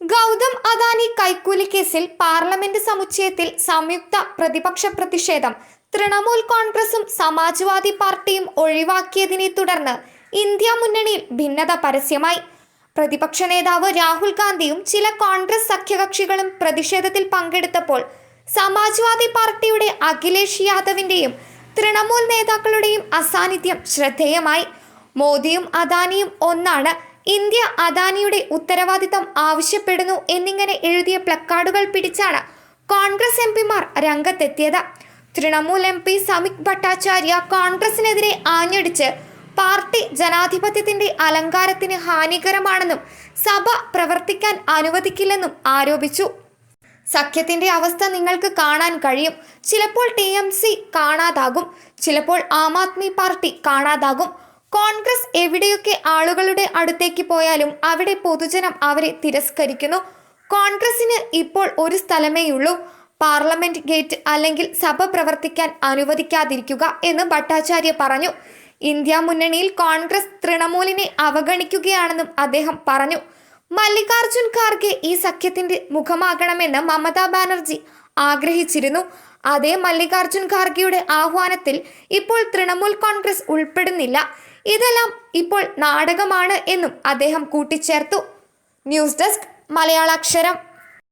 ഗൗതം അദാനി കൈക്കൂലി കേസിൽ പാർലമെന്റ് സമുച്ചയത്തിൽ സംയുക്ത പ്രതിപക്ഷ പ്രതിഷേധം. തൃണമൂൽ കോൺഗ്രസും സമാജ്വാദി പാർട്ടിയും ഒഴിവാക്കിയതിനെ തുടർന്ന് ഇന്ത്യ മുന്നണിയിൽ ഭിന്നത പരസ്യമായി. പ്രതിപക്ഷ നേതാവ് രാഹുൽ ഗാന്ധിയും ചില കോൺഗ്രസ് സഖ്യകക്ഷികളും പ്രതിഷേധത്തിൽ പങ്കെടുത്തപ്പോൾ സമാജ്വാദി പാർട്ടിയുടെ അഖിലേഷ് യാദവിന്റെയും തൃണമൂൽ നേതാക്കളുടെയും അസാന്നിധ്യം ശ്രദ്ധേയമായി. മോദിയും അദാനിയും ഒന്നാണ് ഇന്ത്യ അദാനിയുടെ ഉത്തരവാദിത്തം ആവശ്യപ്പെടുന്നു എന്നിങ്ങനെ എഴുതിയ പ്ലക്കാർഡുകൾ പിടിച്ചാണ് കോൺഗ്രസ് എം പിമാർ രംഗത്തെത്തിയത്. തൃണമൂൽ എം പി സമിക് ഭട്ടാചാര്യ കോൺഗ്രസിനെതിരെ ആഞ്ഞടിച്ച് പാർട്ടി ജനാധിപത്യത്തിന്റെ അലങ്കാരത്തിന് ഹാനികരമാണെന്നും സഭ പ്രവർത്തിക്കാൻ അനുവദിക്കില്ലെന്നും ആരോപിച്ചു. സഖ്യത്തിന്റെ അവസ്ഥ നിങ്ങൾക്ക് കാണാൻ കഴിയും. ചിലപ്പോൾ ടി എം സി കാണാതാകും. ചിലപ്പോൾ ആം ആദ്മി പാർട്ടി കാണാതാകും. കോൺഗ്രസ് എവിടെയൊക്കെ ആളുകളുടെ അടുത്തേക്ക് പോയാലും അവിടെ പൊതുജനം അവരെ തിരസ്കരിക്കുന്നു. കോൺഗ്രസിന് ഇപ്പോൾ ഒരു സ്ഥലമേയുള്ളൂ പാർലമെന്റ് ഗേറ്റ് അല്ലെങ്കിൽ സഭ പ്രവർത്തിക്കാൻ അനുവദിക്കാതിരിക്കുക എന്ന് ഭട്ടാചാര്യ പറഞ്ഞു. ഇന്ത്യ മുന്നണിയിൽ കോൺഗ്രസ് തൃണമൂലിനെ അവഗണിക്കുകയാണെന്നും അദ്ദേഹം പറഞ്ഞു. മല്ലികാർജുൻ ഖാർഗെ ഈ സഖ്യത്തിന്റെ മുഖമാകണമെന്ന് മമതാ ബാനർജി ആഗ്രഹിച്ചിരുന്നു. അതേ മല്ലികാർജുൻ ഖാർഗെയുടെ ആഹ്വാനത്തിൽ ഇപ്പോൾ തൃണമൂൽ കോൺഗ്രസ് ഉൾപ്പെടുന്നില്ല. ഇതെല്ലാം ഇപ്പോൾ നാടകമാണ് എന്നും അദ്ദേഹം കൂട്ടിച്ചേർത്തു. News desk Malayalaksharam.